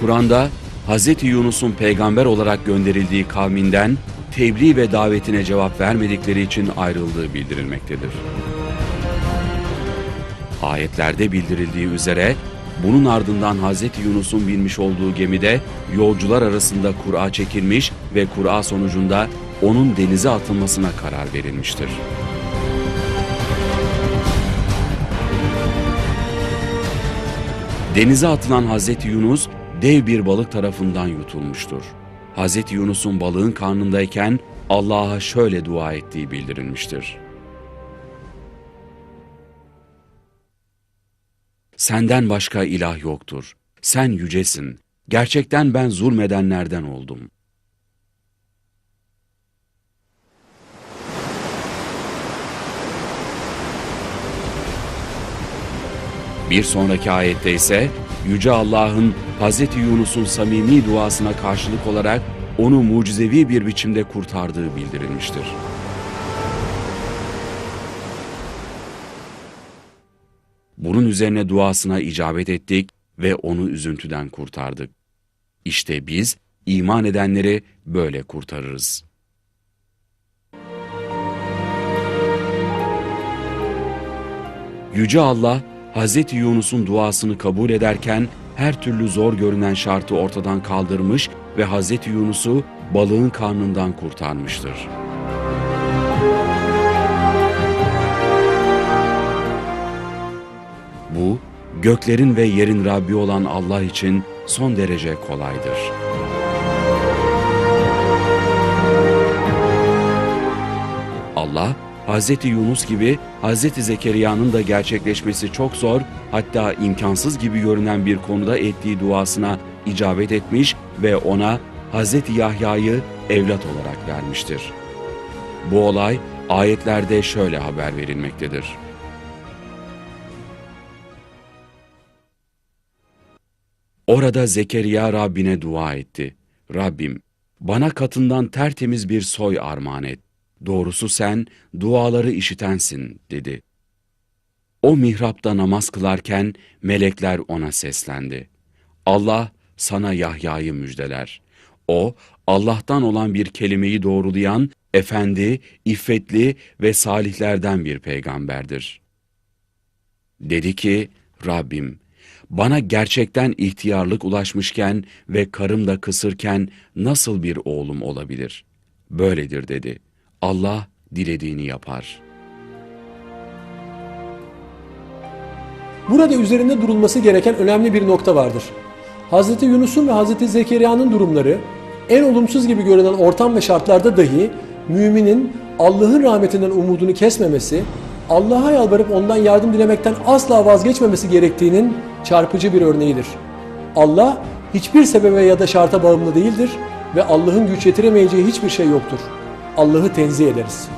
Kur'an'da Hz. Yunus'un peygamber olarak gönderildiği kavminden tebliğ ve davetine cevap vermedikleri için ayrıldığı bildirilmektedir. Ayetlerde bildirildiği üzere bunun ardından Hz. Yunus'un binmiş olduğu gemide yolcular arasında kura çekilmiş ve kura sonucunda onun denize atılmasına karar verilmiştir. Denize atılan Hazreti Yunus dev bir balık tarafından yutulmuştur. Hazreti Yunus'un balığın karnındayken Allah'a şöyle dua ettiği bildirilmiştir. Senden başka ilah yoktur. Sen yücesin. Gerçekten ben zulmedenlerden oldum. Bir sonraki ayette ise Yüce Allah'ın Hz. Yunus'un samimi duasına karşılık olarak onu mucizevi bir biçimde kurtardığı bildirilmiştir. Bunun üzerine duasına icabet ettik ve onu üzüntüden kurtardık. İşte biz iman edenleri böyle kurtarırız. Yüce Allah, Hz. Yunus'un duasını kabul ederken her türlü zor görünen şartı ortadan kaldırmış ve Hz. Yunus'u balığın karnından kurtarmıştır. Bu, göklerin ve yerin Rabbi olan Allah için son derece kolaydır. Allah, Hz. Yunus gibi Hz. Zekeriya'nın da gerçekleşmesi çok zor, hatta imkansız gibi görünen bir konuda ettiği duasına icabet etmiş ve ona Hz. Yahya'yı evlat olarak vermiştir. Bu olay ayetlerde şöyle haber verilmektedir. Orada Zekeriya Rabbine dua etti. Rabbim, bana katından tertemiz bir soy armağan et. Doğrusu sen duaları işitensin dedi. O mihrapta namaz kılarken melekler ona seslendi. Allah sana Yahya'yı müjdeler. O Allah'tan olan bir kelimeyi doğrulayan efendi, iffetli ve salihlerden bir peygamberdir. Dedi ki, Rabbim, bana gerçekten ihtiyarlık ulaşmışken ve karım da kısırken nasıl bir oğlum olabilir? Böyledir dedi. Allah dilediğini yapar. Burada üzerinde durulması gereken önemli bir nokta vardır. Hz. Yunus'un ve Hz. Zekeriya'nın durumları en olumsuz gibi görünen ortam ve şartlarda dahi müminin Allah'ın rahmetinden umudunu kesmemesi, Allah'a yalvarıp ondan yardım dilemekten asla vazgeçmemesi gerektiğinin çarpıcı bir örneğidir. Allah hiçbir sebebe ya da şarta bağımlı değildir ve Allah'ın güç yetiremeyeceği hiçbir şey yoktur. Allah'ı tenzih ederiz.